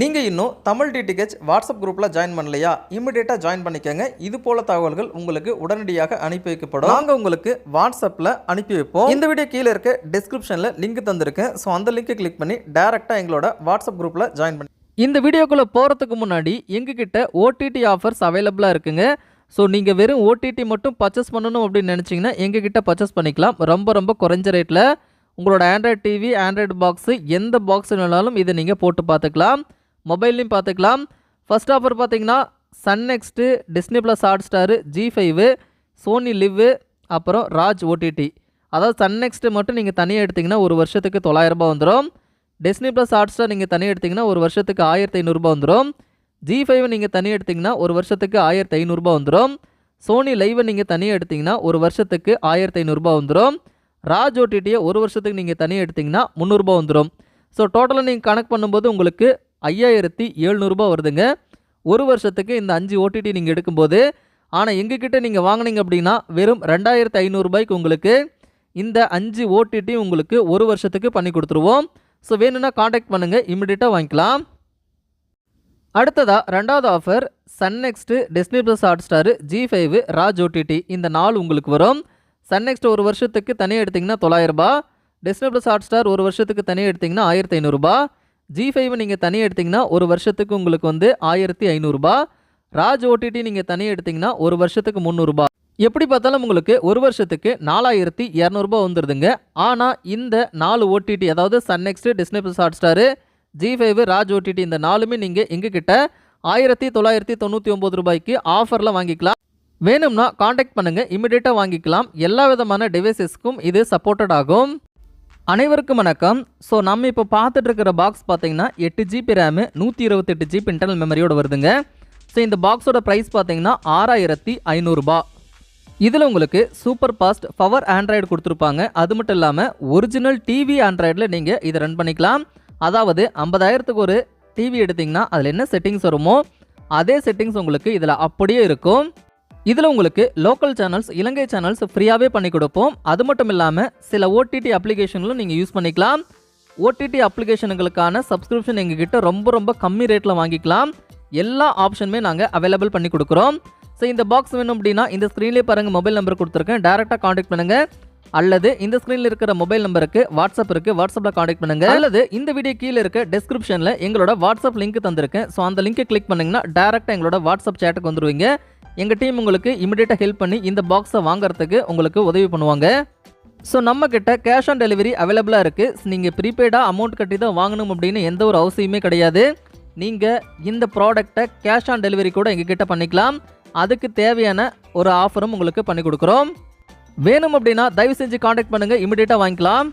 நீங்கள் இன்னும் Tamil D T H WhatsApp குரூப்பில் ஜாயின் பண்ணலையா? இமிடியேட்டாக ஜாயின் பண்ணிக்கோங்க. இது போல தகவல்கள் உங்களுக்கு உடனடியாக அனுப்பி வைக்கப்படும். நாங்கள் உங்களுக்கு வாட்ஸ்அப்பில் அனுப்பி வைப்போம். இந்த வீடியோ கீழே இருக்க டிஸ்கிரிப்ஷனில் லிங்க் தந்திருக்கேன் ஸோ அந்த லிங்கை கிளிக் பண்ணி டேரெக்டாக எங்களோட வாட்ஸ்அப் குரூப்பில் ஜாயின் பண்ணி இந்த வீடியோக்குள்ளே போகிறதுக்கு முன்னாடி எங்ககிட்ட ஓடிடி ஆஃபர்ஸ் அவைலபிளாக இருக்குங்க. ஸோ நீங்கள் வெறும் ஓடிடி மட்டும் பர்ச்சேஸ் பண்ணணும் அப்படின்னு நினச்சிங்கன்னா எங்ககிட்ட பர்ச்சேஸ் பண்ணிக்கலாம். ரொம்ப ரொம்ப குறைஞ்ச ரேட்டில் உங்களோட ஆண்ட்ராய்ட் டிவி ஆண்ட்ராய்டு பாக்ஸு எந்த பாக்ஸ் வேணாலும் இதை நீங்கள் போட்டு பார்த்துக்கலாம். மொபைல்லையும் பார்த்துக்கலாம். ஃபர்ஸ்ட் ஆஃபர் பார்த்தீங்கன்னா Sun next Disney plus Hotstar Zee five Sony Liv அப்புறம் ராஜ் ஓடிடி அதாவது சன் நெக்ஸ்ட்டு மட்டும் நீங்கள் தனியாக எடுத்திங்கன்னா ஒரு வருஷத்துக்கு தொள்ளாயிரரூபா வந்துடும் டிஸ்னி ப்ளஸ் ஹாட் ஸ்டார் நீங்கள் தனியாக எடுத்திங்கன்னா ஒரு வருஷத்துக்கு ஆயிரத்தி ஐநூறுரூபா வந்துடும் ஜி ஃபைவ் நீங்கள் தனியாக எடுத்திங்கன்னா ஒரு வருஷத்துக்கு ஆயிரத்தி ஐநூறுரூபா வந்துடும் சோனி லைவை நீங்கள் தனியாக எடுத்திங்கன்னா ஒரு வருஷத்துக்கு ஆயிரத்தி ஐநூறுரூபா வந்துடும் ராஜ் ஓடிடியை ஒரு வருஷத்துக்கு நீங்கள் தனியாக எடுத்திங்கன்னா முந்நூறுரூபா வந்துடும் ஸோ டோட்டலாக நீங்கள் கணக்கு பண்ணும்போது உங்களுக்கு ஐயாயிரத்தி எழுநூறுபா வருதுங்க. ஒரு வருஷத்துக்கு இந்த அஞ்சு ஓடிடி நீங்கள் எடுக்கும்போது ஆனால் எங்ககிட்ட நீங்கள் வாங்குனீங்க அப்படின்னா வெறும் ரெண்டாயிரத்து ஐநூறுரூபாய்க்கு உங்களுக்கு இந்த அஞ்சு ஓடிடி உங்களுக்கு ஒரு வருஷத்துக்கு பண்ணி கொடுத்துருவோம். ஸோ வேணும்னா காண்டாக்ட் பண்ணுங்கள் இமிடியேட்டாக வாங்கிக்கலாம். அடுத்ததாக ரெண்டாவது offer Sun next Disney plus Hotstar Zee five Raj O T T இந்த நாள் உங்களுக்கு வரும். சன் நெக்ஸ்ட் ஒரு வருஷத்துக்கு தனியாக எடுத்திங்கன்னா தொள்ளாயிரரூபா டிஸ்னி ப்ளஸ் ஹாட் ஸ்டார் ஒரு வருஷத்துக்கு தனியாக எடுத்திங்கன்னா ஆயிரத்தி ஐநூறுரூபா ஜி ஃபைவ் நீங்கள் தனியாக எடுத்திங்கன்னா ஒரு வருஷத்துக்கு உங்களுக்கு வந்து ஆயிரத்தி ஐநூறுரூபா ராஜ் ஓடிடி நீங்கள் தனியாக எடுத்திங்கன்னா ஒரு வருஷத்துக்கு முந்நூறுரூபா எப்படி பார்த்தாலும் உங்களுக்கு ஒரு வருஷத்துக்கு நாலாயிரத்தி இரநூறுபா வந்துடுதுங்க ஆனால் இந்த நாலு ஓடிடி அதாவது Sun next Disney plus Hotstar Zee five Raj O T T இந்த நாலுமே நீங்கள் எங்ககிட்ட ஆயிரத்தி தொள்ளாயிரத்தி தொண்ணூற்றி ஒம்பது ரூபாய்க்கு ஆஃபரில் வாங்கிக்கலாம். வேணும்னா காண்டாக்ட் பண்ணுங்கள் இமிடியேட்டாக வாங்கிக்கலாம். எல்லா விதமான டிவைசஸ்க்கும் இது சப்போர்ட்டட் ஆகும். அனைவருக்கும் வணக்கம். ஸோ நம்ம இப்போ பார்த்துட்டு இருக்கிற பாக்ஸ் பார்த்தீங்கன்னா எட்டு ஜிபி ரேமு நூற்றி இருபத்தெட்டு ஜிபி இன்டர்னல் மெமரியோட வருதுங்க. ஸோ இந்த பாக்ஸோட ப்ரைஸ் பார்த்தீங்கன்னா ஆறாயிரத்தி ஐநூறுரூபா இதில் உங்களுக்கு சூப்பர் ஃபாஸ்ட் பவர் ஆண்ட்ராய்டு கொடுத்துருப்பாங்க. அது மட்டும் இல்லாமல் ஒரிஜினல் டிவி ஆண்ட்ராய்டில் நீங்கள் இதை ரன் பண்ணிக்கலாம். அதாவது ஐம்பதாயிரத்துக்கு ஒரு டிவி எடுத்திங்கன்னா அதில் என்ன செட்டிங்ஸ் வருமோ அதே செட்டிங்ஸ் உங்களுக்கு இதில் அப்படியே இருக்கும். இதில் உங்களுக்கு லோக்கல் சேனல்ஸ் இலங்கை சேனல்ஸ் ஃப்ரீயாகவே பண்ணி கொடுப்போம். அது மட்டும் இல்லாமல் சில ஓடிடி அப்ளிகேஷன்களும் நீங்கள் யூஸ் பண்ணிக்கலாம். ஓடிடி அப்ளிகேஷனுங்களுக்கான சப்ஸ்கிரிப்ஷன் எங்ககிட்ட ரொம்ப ரொம்ப கம்மி ரேட்டில் வாங்கிக்கலாம். எல்லா ஆப்ஷனுமே நாங்கள் அவைலபிள் பண்ணி கொடுக்குறோம். ஸோ இந்த பாக்ஸ் வேணும் அப்படின்னா இந்த ஸ்க்ரீன்லேயே பாருங்கள் மொபைல் நம்பர் கொடுத்துருக்கேன். டேரெக்டாக காண்டாக்ட் பண்ணுங்கள் அல்லது இந்த ஸ்க்ரீனில் இருக்கிற மொபைல் நம்பருக்கு வாட்ஸ்அப் இருக்கு வாட்ஸ்அப்பில் காண்டாக்ட் பண்ணுங்க. அல்லது இந்த வீடியோ கீழே இருக்க டிஸ்கிரிப்ஷனில் எங்களோட வாட்ஸ்அப் லிங்க் தந்திருக்கேன். ஸோ அந்த லிங்க்கை கிளிக் பண்ணீங்கன்னா டேரெக்டாக எங்களோட வாட்ஸ்அப் சேட்டுக்கு வந்துருவீங்க. எங்கள் டீம் உங்களுக்கு இமிடியேட்டாக ஹெல்ப் பண்ணி இந்த பாக்ஸை வாங்குறதுக்கு உங்களுக்கு உதவி பண்ணுவாங்க. ஸோ நம்ம கேஷ் ஆன் டெலிவரி அவைலபிளாக இருக்குது நீங்கள் ப்ரீபெய்டாக அமௌண்ட் கட்டி தான் வாங்கணும் அப்படின்னு எந்த ஒரு அவசியமே கிடையாது. நீங்கள் இந்த ப்ராடக்ட்டை கேஷ் ஆன் டெலிவரி கூட எங்ககிட்ட பண்ணிக்கலாம். அதுக்கு தேவையான ஒரு ஆஃபரும் உங்களுக்கு பண்ணி கொடுக்குறோம். வேணும் அப்படின்னா தயவு செஞ்சு காண்டாக்ட் பண்ணுங்கள் இமிடியேட்டாக வாங்கிக்கலாம்.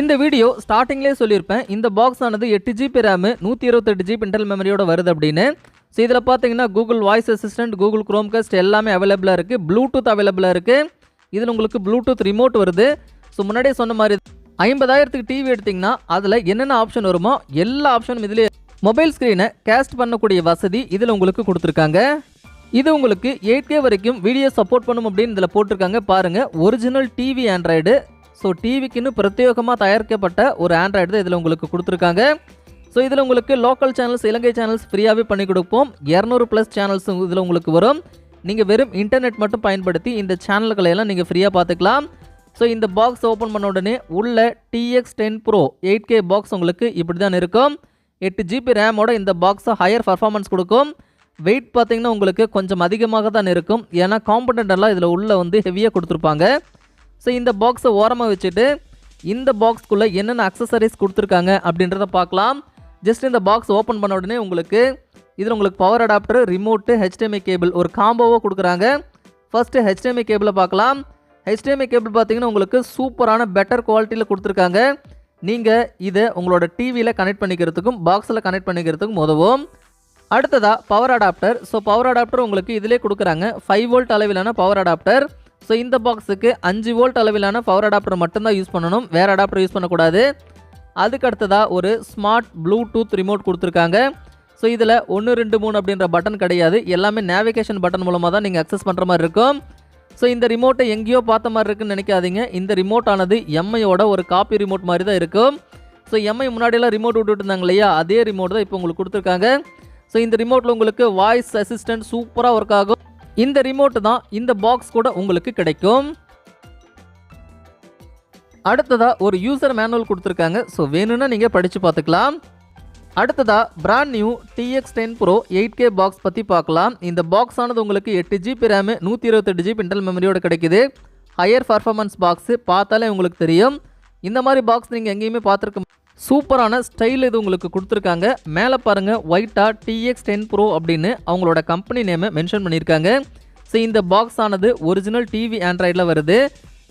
இந்த வீடியோ ஸ்டார்டிங்லேயே சொல்லியிருப்பேன். இந்த பாக்ஸ் ஆனது எட்டு ஜிபி ரேமு நூற்றி இருபத்தெட்டு ஜிபி இன்டர்னல் மெமரியோட வருது அப்படின்னு. ஸோ இதில் பார்த்தீங்கன்னா Google voice assistant Google Chromecast எல்லாமே அவைலபிளாக இருக்குது ப்ளூடூத் அவைலபிளாக இருக்குது இதில் உங்களுக்கு ப்ளூடூத் ரிமோட் வருது. ஸோ முன்னாடியே சொன்ன மாதிரி ஐம்பதாயிரத்துக்கு டிவி எடுத்திங்கன்னா அதில் என்னென்ன ஆப்ஷன் வருமோ எல்லா ஆப்ஷனும் இதிலே மொபைல் ஸ்க்ரீனை கேஸ்ட் பண்ணக்கூடிய வசதி இதில் உங்களுக்கு கொடுத்துருக்காங்க. இது உங்களுக்கு எயிட் கே வரைக்கும் வீடியோ சப்போர்ட் பண்ணும் அப்படின்னு இதில் போட்டிருக்காங்க. பாருங்கள் ஒரிஜினல் டிவி ஆண்ட்ராய்டு ஸோ டிவிக்குன்னு பிரத்யேகமாக தயாரிக்கப்பட்ட ஒரு ஆண்ட்ராய்டு தான் இதில் உங்களுக்கு கொடுத்துருக்காங்க. ஸோ இதில் உங்களுக்கு லோக்கல் சேனல்ஸ் இலங்கை சேனல்ஸ் ஃப்ரீயாகவே பண்ணி கொடுப்போம். இரநூறு ப்ளஸ் சேனல்ஸ் இதில் உங்களுக்கு வரும். நீங்கள் வெறும் இன்டர்நெட் மட்டும் பயன்படுத்தி இந்த சேனல்களை எல்லாம் நீங்கள் ஃப்ரீயாக பார்த்துக்கலாம். ஸோ இந்த பாக்ஸ் ஓப்பன் பண்ண உடனே உள்ள T X ten pro eight K box உங்களுக்கு இப்படி தான் இருக்கும். எட்டு ஜிபி ரேமோட இந்த பாக்ஸை ஹையர் பர்ஃபார்மன்ஸ் கொடுக்கும். வெயிட் பார்த்தீங்கன்னா உங்களுக்கு கொஞ்சம் அதிகமாக தான் இருக்கும். ஏன்னா காம்பனண்ட் எல்லாம் இதில் உள்ளே வந்து ஹெவியாக கொடுத்துருப்பாங்க. ஸோ இந்த பாக்ஸை ஓரமாக வச்சுட்டு இந்த பாக்ஸ்க்குள்ளே என்னென்ன அக்சசரிஸ் கொடுத்துருக்காங்க அப்படின்றத பார்க்கலாம். ஜஸ்ட் இந்த பாக்ஸ் ஓப்பன் பண்ண உடனே உங்களுக்கு இதில் உங்களுக்கு power adapter remote H D M I cable ஒரு காம்போவாக கொடுக்குறாங்க. ஃபர்ஸ்ட்டு ஹெச்டிஎம்ஐ கேபிளை பார்க்கலாம். ஹெச்டிஎம்ஐ கேபிள் பார்த்தீங்கன்னா உங்களுக்கு சூப்பரான பெட்டர் குவாலிட்டியில் கொடுத்துருக்காங்க. நீங்கள் இதை உங்களோட டிவியில் கனெக்ட் பண்ணிக்கிறதுக்கும் பாக்ஸில் கனெக்ட் பண்ணிக்கிறதுக்கும் உதவும். அடுத்ததாக power adapter so power adapter உங்களுக்கு இதிலே கொடுக்குறாங்க. ஃபைவ் வோல்ட் அளவிலான பவர் அடாப்டர் ஸோ இந்த பாக்ஸுக்கு அஞ்சு வோல்ட் அளவிலான பவர் அடாப்டர் மட்டும்தான் யூஸ் பண்ணணும். வேறு அடாப்டர் யூஸ் பண்ணக்கூடாது. அதுக்கு அடுத்ததாக ஒரு ஸ்மார்ட் ப்ளூடூத் ரிமோட் கொடுத்துருக்காங்க. ஸோ இதில் ஒன்று ரெண்டு மூணு அப்படின்ற பட்டன் கிடையாது. எல்லாமே நேவிகேஷன் பட்டன் மூலமாக தான் நீங்கள் அக்சஸ் பண்ணுற மாதிரி இருக்கும். ஸோ இந்த ரிமோட்டை எங்கேயோ பார்த்த மாதிரி இருக்குன்னு நினைக்காதீங்க. இந்த ரிமோட் ஆனது எம்ஐயோட ஒரு காப்பி ரிமோட் மாதிரி தான் இருக்கும். ஸோ எம்ஐ முன்னாடியெல்லாம் ரிமோட் விட்டுட்டு இருந்தாங்க இல்லையா? அதே ரிமோட் தான் இப்போ உங்களுக்கு கொடுத்துருக்காங்க. ஸோ இந்த ரிமோட்டில் உங்களுக்கு வாய்ஸ் அசிஸ்டன்ட் சூப்பராக ஒர்க் ஆகும். இந்த ரிமோட் தான் இந்த பாக்ஸ் கூட உங்களுக்கு கிடைக்கும். அடுத்ததா ஒரு யூசர் மேனுவல் கொடுத்துருக்காங்க. ஸோ வேணும்னா நீங்கள் படித்து பார்த்துக்கலாம். அடுத்ததா brand new T X ten pro eight K box பற்றி பார்க்கலாம். இந்த பாக்ஸ் ஆனது உங்களுக்கு எட்டு ஜிபி ரேமு நூற்றி இருபத்தெட்டு ஜிபி இன்டல் மெமரியோட கிடைக்குது. ஹையர் பர்ஃபார்மன்ஸ் பாக்ஸு பார்த்தாலே உங்களுக்கு தெரியும். இந்த மாதிரி பாக்ஸ் நீங்கள் எங்கேயுமே பார்த்துருக்க சூப்பரான ஸ்டைல் இது உங்களுக்கு கொடுத்துருக்காங்க. மேலே பாருங்கள் ஒயிட்டா டிஎக்ஸ் டென் ப்ரோ அப்படின்னு அவங்களோட கம்பெனி நேமை மென்ஷன் பண்ணியிருக்காங்க. ஸோ இந்த பாக்ஸ் ஆனது ஒரிஜினல் டிவி ஆண்ட்ராய்டில் வருது.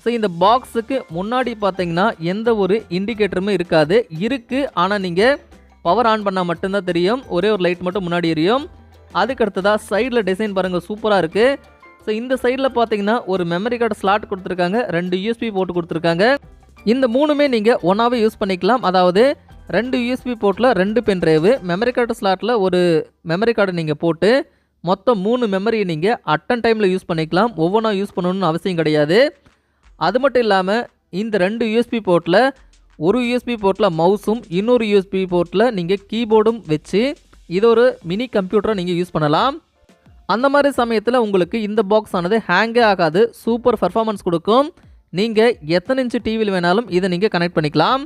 ஸோ இந்த பாக்ஸுக்கு முன்னாடி பார்த்தீங்கன்னா எந்த ஒரு இண்டிகேட்டருமே இருக்காது. இருக்குது ஆனால் நீங்கள் பவர் ஆன் பண்ணால் மட்டும்தான் தெரியும். ஒரே ஒரு லைட் மட்டும் முன்னாடி எரியும். அதுக்கு அடுத்ததாக சைடில் டிசைன் பாருங்கள் சூப்பராக இருக்குது ஸோ இந்த சைடில் பார்த்தீங்கன்னா ஒரு மெமரி கார்டு ஸ்லாட் கொடுத்துருக்காங்க. ரெண்டு யூஎஸ்பி போட்டு கொடுத்துருக்காங்க. இந்த மூணுமே நீங்கள் ஒன்றாவே யூஸ் பண்ணிக்கலாம். அதாவது ரெண்டு யூஎஸ்பி போர்ட்டில் ரெண்டு பென் டிரைவு மெமரி கார்டு ஸ்லாட்டில் ஒரு மெமரி கார்டு நீங்கள் போட்டு மொத்தம் மூணு மெமரியை நீங்கள் அட்டன் டைமில் யூஸ் பண்ணிக்கலாம். ஒவ்வொன்றா யூஸ் பண்ணணும்னு அவசியம் கிடையாது. அது மட்டும் இல்லாமல் இந்த ரெண்டு யூஎஸ்பி போர்ட்டில் ஒரு யூஎஸ்பி போர்ட்டில் மவுஸும் இன்னொரு யூஎஸ்பி போர்ட்டில் நீங்கள் கீபோர்டும் வச்சு இது ஒரு மினி கம்ப்யூட்டரை நீங்கள் யூஸ் பண்ணலாம். அந்த மாதிரி சமயத்தில் உங்களுக்கு இந்த பாக்ஸ் ஆனது ஹேங்கே ஆகாது சூப்பர் பர்ஃபார்மன்ஸ் கொடுக்கும். நீங்கள் எத்தனை இன்ச்சு டிவியில் வேணாலும் இதை நீங்கள் கனெக்ட் பண்ணிக்கலாம்.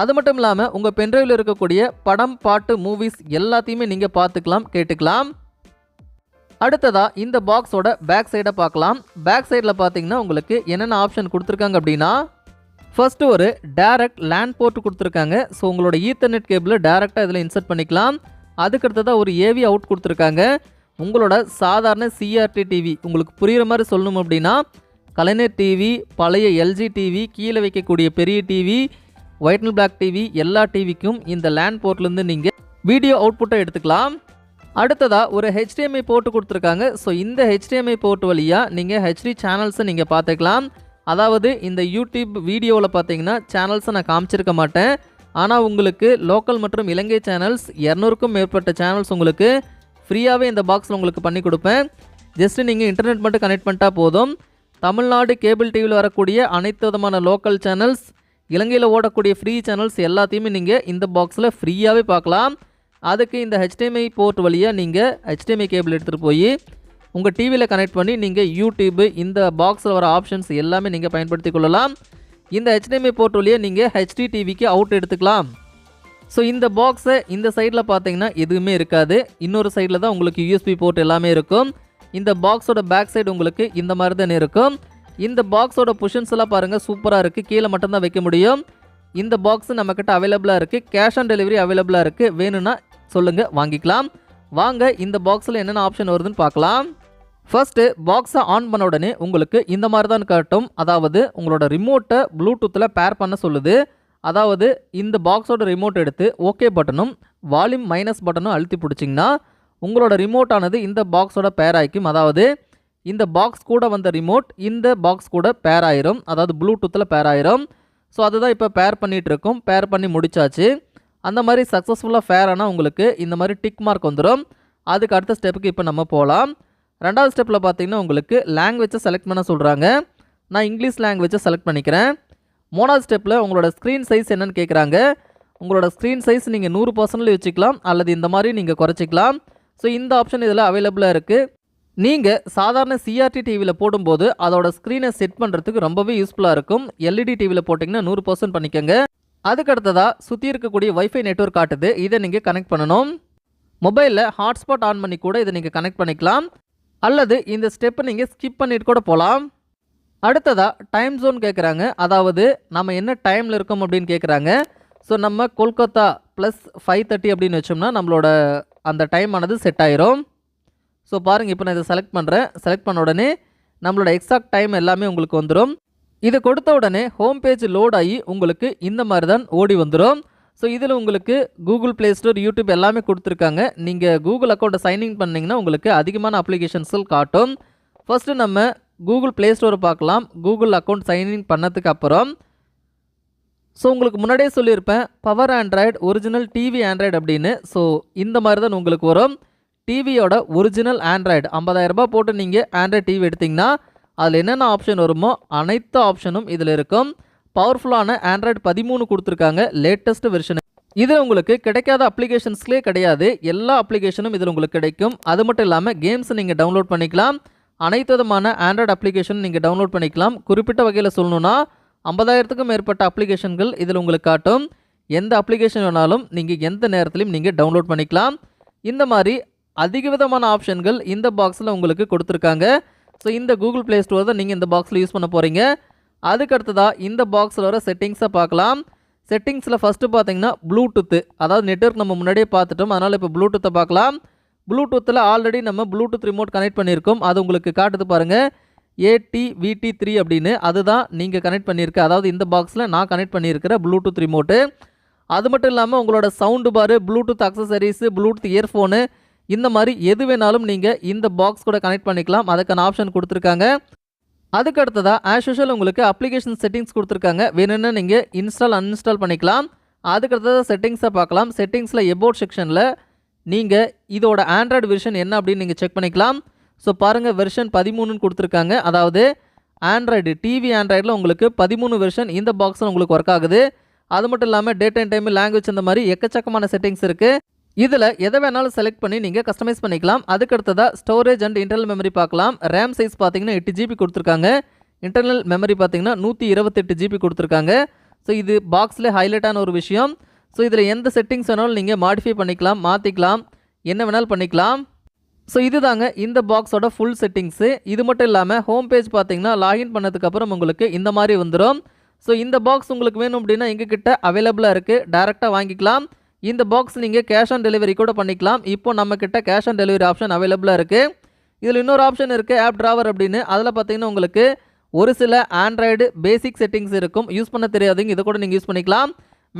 அது மட்டும் இல்லாமல் உங்கள் பென்ட்ரைவில் இருக்கக்கூடிய படம் பாட்டு மூவிஸ் எல்லாத்தையுமே நீங்கள் பார்த்துக்கலாம் கேட்டுக்கலாம். அடுத்ததா இந்த பாக்ஸோட பேக் சைடை பார்க்கலாம். பேக் சைடில் பார்த்தீங்கன்னா உங்களுக்கு என்னென்ன ஆப்ஷன் கொடுத்துருக்காங்க அப்படின்னா ஃபர்ஸ்ட் ஒரு டேரக்ட் லேண்ட் போர்ட் கொடுத்துருக்காங்க. ஸோ உங்களோட ஈத்தர்நெட் கேபிளை டேரெக்டாக இதில் இன்சர்ட் பண்ணிக்கலாம். அதுக்கு அடுத்ததாக ஒரு ஏவி அவுட் கொடுத்துருக்காங்க. உங்களோட சாதாரண சிஆர்டி டிவி உங்களுக்கு புரிகிற மாதிரி சொல்லணும் அப்படின்னா கலைஞர் டிவி பழைய எல்ஜி டிவி கீழே வைக்கக்கூடிய பெரிய TV white and black TV எல்லா டிவிக்கும் இந்த லேண்ட் போர்ட்லேருந்து நீங்கள் வீடியோ அவுட்புட்டை எடுத்துக்கலாம். அடுத்ததாக ஒரு ஹெச்டிஎம்ஐ போட்டு கொடுத்துருக்காங்க. ஸோ இந்த ஹெச்டிஎம்ஐ போர்ட் வழியாக நீங்கள் ஹெச்டி சேனல்ஸை நீங்கள் பார்த்துக்கலாம் அதாவது இந்த யூடியூப் வீடியோவில் பார்த்தீங்கன்னா சேனல்ஸை நான் காமிச்சிருக்க மாட்டேன். ஆனால் உங்களுக்கு லோக்கல் மற்றும் இலங்கை சேனல்ஸ் இரநூறுக்கும் மேற்பட்ட சேனல்ஸ் உங்களுக்கு ஃப்ரீயாகவே இந்த பாக்ஸில் உங்களுக்கு பண்ணி கொடுப்பேன். ஜஸ்ட்டு நீங்கள் இன்டர்நெட் மட்டும் கனெக்ட் பண்ணிட்டா போதும். தமிழ்நாடு கேபிள் டிவியில் வரக்கூடிய அனைத்து விதமான லோக்கல் சேனல்ஸ் இலங்கையில் ஓடக்கூடிய ஃப்ரீ சேனல்ஸ் எல்லாத்தையுமே நீங்கள் இந்த பாக்ஸில் ஃப்ரீயாகவே பார்க்கலாம் அதுக்கு இந்த ஹெச்டிஎம்ஐ போர்ட் வழியாக நீங்கள் ஹெச்டிஎம்ஐ கேபிள் எடுத்துகிட்டு போய் உங்கள் டிவியில் கனெக்ட் பண்ணி நீங்கள் யூடியூப் இந்த பாக்ஸில் வர ஆப்ஷன்ஸ் எல்லாமே நீங்கள் பயன்படுத்தி கொள்ளலாம். இந்த ஹெச்டிஎம்ஐ போர்ட் வழியாக நீங்கள் ஹெச்டி டிவிக்கு அவுட் எடுத்துக்கலாம். ஸோ இந்த பாக்ஸை இந்த சைடில் பார்த்தீங்கன்னா எதுவுமே இருக்காது. இன்னொரு சைடில் தான் உங்களுக்கு யூஎஸ்பி போர்ட் எல்லாமே இருக்கும். இந்த பாக்ஸோட பேக் சைடு உங்களுக்கு இந்த மாதிரி தானே இருக்கும். இந்த பாக்ஸோட புஷன்ஸ் எல்லாம் பாருங்கள் சூப்பராக இருக்குது கீழே மட்டும்தான் வைக்க முடியும். இந்த பாக்ஸு நம்மக்கிட்ட அவைலபிளாக இருக்குது கேஷ் ஆன் டெலிவரி அவைலபிளாக இருக்குது வேணும்னா சொல்லுங்கள் வாங்கிக்கலாம். வாங்க இந்த பாக்ஸில் என்னென்ன ஆப்ஷன் வருதுன்னு பார்க்கலாம். ஃபர்ஸ்ட்டு பாக்ஸை ஆன் பண்ண உடனே உங்களுக்கு இந்த மாதிரி தான் காட்டும். அதாவது உங்களோட ரிமோட்டை ப்ளூடூத்தில் பேர் பண்ண சொல்லுது. அதாவது இந்த பாக்ஸோட ரிமோட் எடுத்து ஓகே பட்டனும் வால்யூம் மைனஸ் பட்டனும் அழுத்தி பிடிச்சிங்கன்னா உங்களோட ரிமோட்டானது இந்த பாக்ஸோட பேர் ஆகிக்கும். அதாவது இந்த பாக்ஸ் கூட வந்த ரிமோட் இந்த பாக்ஸ் கூட பேர் ஆயிரும். அதாவது ப்ளூடூத்தில் பேர் ஆயிரும். ஸோ அதுதான் இப்போ பேர் பண்ணிகிட்டு இருக்கோம். பேர் பண்ணி முடிச்சாச்சு. அந்த மாதிரி சக்ஸஸ்ஃபுல்லாக ஃபேர் ஆனால் உங்களுக்கு இந்த மாதிரி டிக் மார்க் வந்துடும் அதுக்கு அடுத்த ஸ்டெப்புக்கு இப்போ நம்ம போகலாம் ரெண்டாவது ஸ்டெப்பில் பார்த்தீங்கன்னா உங்களுக்கு லாங்குவேஜை செலக்ட் பண்ண சொல்கிறாங்க நான் இங்கிலீஷ் லாங்குவேஜை செலக்ட் பண்ணிக்கிறேன். மூணாவது ஸ்டெப்பில் உங்களோட ஸ்க்ரீன் சைஸ் என்னென்னு கேட்குறாங்க உங்களோட ஸ்க்ரீன் சைஸ் நீங்கள் நூறு பர்சன்ட்ல வச்சுக்கலாம் அல்லது இந்த மாதிரி நீங்கள் குறைச்சிக்கலாம். ஸோ இந்த ஆப்ஷன் இதில் அவைலபிளாக இருக்குது நீங்கள் சாதாரண சிஆர்டி டிவியில் போடும்போது அதோட ஸ்க்ரீனை செட் பண்ணுறதுக்கு ரொம்பவே யூஸ்ஃபுல்லாக இருக்கும். எல்இடி டிவியில் போட்டிங்கன்னா நூறு பர்சன்ட் பண்ணிக்கோங்க. அதுக்கு அடுத்ததாக சுற்றி இருக்கக்கூடிய வைஃபை நெட்வொர்க் காட்டுது. இதை நீங்கள் கனெக்ட் பண்ணணும். மொபைலில் ஹாட்ஸ்பாட் ஆன் பண்ணி கூட இதை நீங்கள் கனெக்ட் பண்ணிக்கலாம். அல்லது இந்த ஸ்டெப்பை நீங்கள் ஸ்கிப் பண்ணிட்டு கூட போகலாம் அடுத்ததாக டைம் ஜோன் கேட்குறாங்க அதாவது நம்ம என்ன டைமில் இருக்கோம் அப்படின்னு கேட்குறாங்க ஸோ நம்ம கொல்கத்தா ப்ளஸ் ஃபைவ் தேர்ட்டி அப்படின்னு வச்சோம்னா நம்மளோட அந்த டைம் ஆனது செட் ஆயிரும். ஸோ பாருங்கள் இப்போ நான் இதை செலக்ட் பண்ணுறேன் செலக்ட் பண்ண உடனே நம்மளோட எக்ஸாக்ட் டைம் எல்லாமே உங்களுக்கு வந்துடும் இது கொடுத்த உடனே ஹோம் பேஜ் லோட் ஆகி உங்களுக்கு இந்த மாதிரி தான் ஓடி வந்துடும் ஸோ இதில் உங்களுக்கு கூகுள் ப்ளே ஸ்டோர் யூடியூப் எல்லாமே கொடுத்துருக்காங்க. நீங்கள் கூகுள் அக்கௌண்ட்டை சைன்இன் பண்ணிங்கன்னா உங்களுக்கு அதிகமான அப்ளிகேஷன்ஸில் காட்டும். ஃபஸ்ட்டு நம்ம கூகுள் ப்ளே ஸ்டோரை பார்க்கலாம். கூகுள் அக்கௌண்ட் சைன்இன் பண்ணதுக்கு அப்புறம். ஸோ உங்களுக்கு முன்னாடியே சொல்லியிருப்பேன் power Android original TV Android அப்படின்னு. ஸோ இந்த மாதிரி தான் உங்களுக்கு வரும். டிவியோட ஒரிஜினல் ஆண்ட்ராய்டு ஐம்பதாயிரரூபா போட்டு நீங்கள் ஆண்ட்ராய்டு டிவி எடுத்திங்கன்னா அதில் என்னென்ன ஆப்ஷன் வருமோ அனைத்து ஆப்ஷனும் இதில் இருக்கும். பவர்ஃபுல்லான ஆண்ட்ராய்டு பதிமூணு கொடுத்துருக்காங்க லேட்டஸ்ட் வெர்ஷன் இதில் உங்களுக்கு கிடைக்காத அப்ளிகேஷன்ஸ்லேயே கிடையாது. எல்லா அப்ளிகேஷனும் இதில் உங்களுக்கு கிடைக்கும். அது மட்டும் இல்லாமல் கேம்ஸ் நீங்கள் டவுன்லோட் பண்ணிக்கலாம். அனைத்து விதமான ஆண்ட்ராய்டு அப்ளிகேஷன் நீங்கள் டவுன்லோட் பண்ணிக்கலாம். குறிப்பிட்ட வகையில் சொல்லணுன்னா ஐம்பதாயிரத்துக்கும் மேற்பட்ட அப்ளிகேஷன்கள் இதில் உங்களுக்கு காட்டும். எந்த அப்ளிகேஷன் வேணாலும் நீங்கள் எந்த நேரத்துலையும் நீங்கள் டவுன்லோட் பண்ணிக்கலாம். இந்த மாதிரி அதிக விதமான ஆப்ஷன்கள் இந்த பாக்ஸில் உங்களுக்கு கொடுத்துருக்காங்க. ஸோ இந்த கூகுள் ப்ளே ஸ்டோர் தான் நீங்கள் இந்த பாக்ஸில் யூஸ் பண்ண போகிறீங்க அதுக்கு அடுத்ததாக இந்த பாக்ஸில் வர செட்டிங்ஸை பார்க்கலாம். செட்டிங்ஸில் ஃபஸ்ட்டு பார்த்தீங்கன்னா ப்ளூடூத்து அதாவது நெட்ஒர்க் நம்ம முன்னாடியே பார்த்துட்டோம். அதனால் இப்போ ப்ளூடூத்தை பார்க்கலாம். ப்ளூடூத்தில் ஆல்ரெடி நம்ம ப்ளூடூத் ரிமோட் கனெக்ட் பண்ணியிருக்கோம். அது உங்களுக்கு காட்டுது பாருங்கள் ஏடி விடி த்ரீ அப்படின்னு. அதுதான் நீங்கள் கனெக்ட் பண்ணியிருக்க. அதாவது இந்த பாக்ஸில் நான் கனெக்ட் பண்ணியிருக்கிற ப்ளூடூத் ரிமோட்டு அது மட்டும் இல்லாமல் உங்களோட சவுண்டு பாரு ப்ளூடூத் அக்சசரிஸு ப்ளூடூத் இயர்ஃபோனு இந்த மாதிரி எது வேணாலும் நீங்கள் இந்த பாக்ஸ் கூட கனெக்ட் பண்ணிக்கலாம். அதுக்கான ஆப்ஷன் கொடுத்துருக்காங்க. அதுக்கு அடுத்ததாக ஆஸ் யூஷுவல் உங்களுக்கு அப்ளிகேஷன் செட்டிங்ஸ் கொடுத்துருக்காங்க. வேணும்னா நீங்கள் இன்ஸ்டால் அன்இன்ஸ்டால் பண்ணிக்கலாம். அதுக்கு அடுத்ததாக செட்டிங்ஸை பார்க்கலாம். செட்டிங்ஸில் எபோட் செக்ஷனில் நீங்கள் இதோட ஆண்ட்ராய்டு வெர்ஷன் என்ன அப்படின்னு நீங்கள் செக் பண்ணிக்கலாம். ஸோ பாருங்கள் வெர்ஷன் பதிமூணுன்னு கொடுத்துருக்காங்க. அதாவது ஆண்ட்ராய்டு டிவி ஆண்ட்ராய்டில் உங்களுக்கு பதிமூணு வெர்ஷன் இந்த பாக்ஸில் உங்களுக்கு ஒர்க் ஆகுது. அது மட்டும் இல்லாமல் டேட் அண்ட் டைம் லாங்குவேஜ் இந்த மாதிரி எக்கச்சக்கமான செட்டிங்ஸ் இருக்குது இதில் எதை வேணாலும் செலக்ட் பண்ணி நீங்கள் கஸ்டமைஸ் பண்ணிக்கலாம். அதுக்கடுத்ததாக ஸ்டோரேஜ் அண்ட் இன்டர்னல் மெமரி பார்க்கலாம். ரேம் சைஸ் பார்த்தீங்கன்னா எட்டு ஜிபி கொடுத்துருக்காங்க. இன்டர்னல் மெமரி பார்த்தீங்கன்னா நூற்றி இருபத்தெட்டு ஜிபி கொடுத்துருக்காங்க. ஸோ இது பாக்ஸில் ஹைலைட்டான ஒரு விஷயம். ஸோ இதில் எந்த செட்டிங்ஸ் வேணாலும் நீங்கள் மாடிஃபை பண்ணிக்கலாம் மாற்றிக்கலாம் என்ன வேணாலும் பண்ணிக்கலாம். ஸோ இதுதாங்க இந்த பாக்ஸோட ஃபுல் செட்டிங்ஸு இது மட்டும் இல்லாமல் ஹோம் பேஜ் பார்த்தீங்கன்னா லாகின் பண்ணதுக்கப்புறம் உங்களுக்கு இந்த மாதிரி வந்துடும் ஸோ இந்த பாக்ஸ் உங்களுக்கு வேணும் அப்படின்னா எங்ககிட்ட அவைலபிளாக இருக்குது டேரெக்டாக வாங்கிக்கலாம். இந்த பாக்ஸ் நீங்கள் கேஷ் ஆன் டெலிவரி கூட பண்ணிக்கலாம். இப்போ நம்மக்கிட்ட கேஷ் ஆன் டெலிவரி ஆப்ஷன் அவைலபிளாக இருக்குது இதில் இன்னொரு ஆப்ஷன் இருக்குது ஆப் டிராவர் அப்படின்னு. அதில் பார்த்தீங்கன்னா உங்களுக்கு ஒரு சில ஆண்ட்ராய்டு பேசிக் செட்டிங்ஸ் இருக்கும். யூஸ் பண்ண தெரியாதுங்க இதை கூட நீங்கள் யூஸ் பண்ணிக்கலாம்.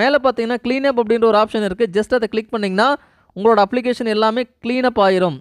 மேலே பார்த்தீங்கன்னா க்ளீனப் அப்படின்ற ஒரு ஆப்ஷன் இருக்குது ஜஸ்ட் அதை கிளிக் பண்ணிங்கன்னா உங்களோட அப்ளிகேஷன் எல்லாமே க்ளீனப் ஆயிரும்.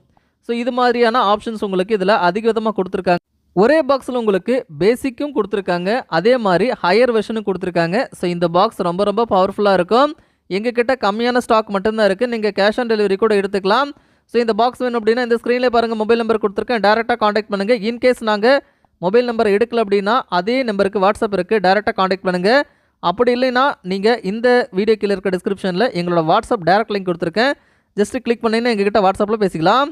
ஸோ இது மாதிரியான ஆப்ஷன்ஸ் உங்களுக்கு இதில் அதிக விதமாக கொடுத்துருக்காங்க. ஒரே பாக்ஸில் உங்களுக்கு பேசிக்கும் கொடுத்துருக்காங்க. அதே மாதிரி ஹையர் வெர்ஷனும் கொடுத்துருக்காங்க. ஸோ இந்த பாக்ஸ் ரொம்ப ரொம்ப பவர்ஃபுல்லாக இருக்கும். எங்ககிட்ட கம்மியான ஸ்டாக் மட்டும்தான் இருக்குது நீங்கள் கேஷ் ஆன் டெலிவரி கூட எடுத்துக்கலாம். ஸோ இந்த பாக்ஸ் வேணும் அப்படின்னா இந்த ஸ்க்ரீனில் பாருங்கள் மொபைல் நம்பர் கொடுத்துருக்கேன். டேரெக்டாக காண்டாக்ட் பண்ணுங்கள் இன்கேஸ் நாங்கள் மொபைல் நம்பர் எடுக்கல அப்படின்னா அதே நம்பருக்கு வாட்ஸ்அப் இருக்குது டேரெக்டாக காண்டாக்ட் பண்ணுங்கள் அப்படி இல்லைன்னா நீங்கள் இந்த வீடியோ கீழே இருக்க டிஸ்கிரிப்ஷனில் எங்களோட வாட்ஸ்அப் டேரக்ட் லிங்க் கொடுத்துருக்கேன். ஜஸ்ட்டு கிளிக் பண்ணிங்கன்னா எங்ககிட்ட வாட்ஸ்அப்பில் பேசிக்கலாம்.